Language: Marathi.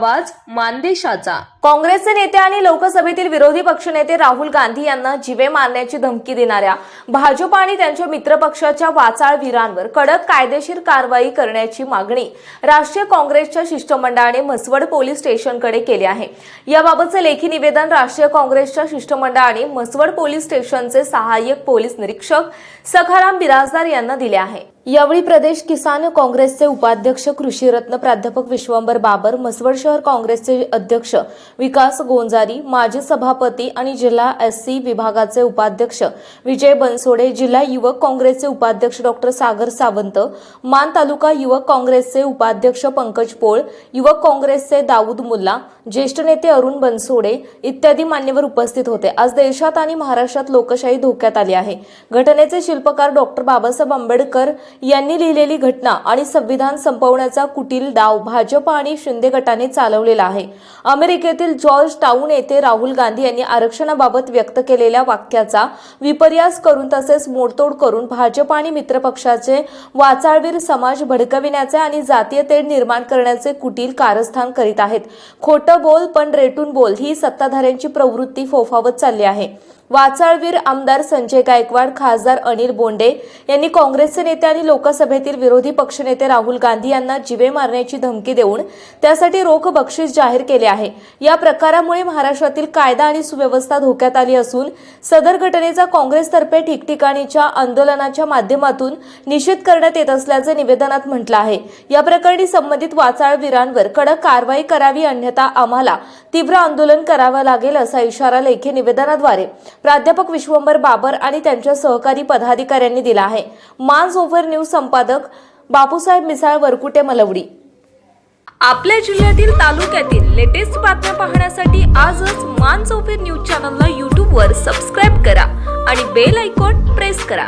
आवाज मानदेशाचा. काँग्रेसचे नेते आणि लोकसभेतील विरोधी पक्षनेते राहुल गांधी यांना जिवे मारण्याची धमकी देणाऱ्या भाजप आणि त्यांच्या मित्रपक्षाच्या वाचाळवीरांवर कडक कायदेशीर कारवाई करण्याची मागणी राष्ट्रीय काँग्रेसच्या शिष्टमंडळाने म्हसवड पोलीस स्टेशनकडे केली आहे. याबाबतचे लेखी निवेदन राष्ट्रीय काँग्रेसच्या शिष्टमंडळाने म्हसवड पोलीस स्टेशनचे सहाय्यक पोलीस निरीक्षक सखाराम बिराजदार यांना दिले आहे. यावेळी प्रदेश किसान काँग्रेसचे उपाध्यक्ष कृषीरत्न प्राध्यापक विश्वंभर बाबर म्हसवड शहर काँग्रेसचे अध्यक्ष विकास गोंजारी माजी सभापती आणि जिल्हा एस सी विभागाचे उपाध्यक्ष विजय बनसोडे जिल्हा युवक काँग्रेसचे उपाध्यक्ष डॉक्टर सागर सावंत मान तालुका युवक काँग्रेसचे उपाध्यक्ष पंकज पोळ युवक काँग्रेसचे दाऊद मुल्ला ज्येष्ठ नेते अरुण बनसोडे इत्यादी मान्यवर उपस्थित होते. आज देशात आणि महाराष्ट्रात लोकशाही धोक्यात आली आहे. घटनेचे शिल्पकार डॉक्टर बाबासाहेब आंबेडकर यांनी लिहिलेली घटना आणि संविधान संपवण्याचा कुटील डाव भाजप आणि शिंदे गटाने चालवलेला आहे. अमेरिकेतील जॉर्ज टाउन येथे राहुल गांधी यांनी आरक्षणाबाबत व्यक्त केलेल्या वाक्याचा विपर्यास करून तसेच मोडतोड करून भाजप आणि मित्रपक्षाचे वाचाळवीर समाज भडकविण्याचे आणि जातीय तेढ निर्माण करण्याचे कुटील कारस्थान करीत आहेत. खोटं बोल पण रेटून बोल ही सत्ताधाऱ्यांची प्रवृत्ती फोफावत चालली आहे. वाचाळवीर आमदार संजय गायकवाड खासदार अनिल बोंडे यांनी काँग्रेसचे नेते आणि लोकसभेतील विरोधी पक्षनेते राहुल गांधी यांना जिवे मारण्याची धमकी देऊन त्यासाठी रोख बक्षीस जाहीर केले आहे. या प्रकारामुळे महाराष्ट्रातील कायदा आणि सुव्यवस्था धोक्यात आली असून सदर घटनेचा काँग्रेसतर्फे ठिकठिकाणीच्या आंदोलनाच्या माध्यमातून निषेध करण्यात येत असल्याचे निवेदनात म्हटलं आहे. या प्रकरणी संबंधित वाचाळवीरांवर कडक कारवाई करावी अन्यथा आम्हाला तीव्र आंदोलन करावं लागेल असा इशारा लेखी निवेदनाद्वारे प्राध्यापक विश्वंभर बाबर आणि त्यांच्या सहकारी पदाधिकाऱ्यांनी दिला आहे. मान्स ओव्हर न्यूज संपादक बापूसाहेब मिसाळ वरकुटे मलवडी. आपल्या जिल्ह्यातील तालुक्यातील लेटेस्ट बातम्या पाहण्यासाठी आजच मान्स चौफेर न्यूज चॅनलला यूट्यूबवर सबस्क्राईब करा आणि बेल आयकॉन प्रेस करा.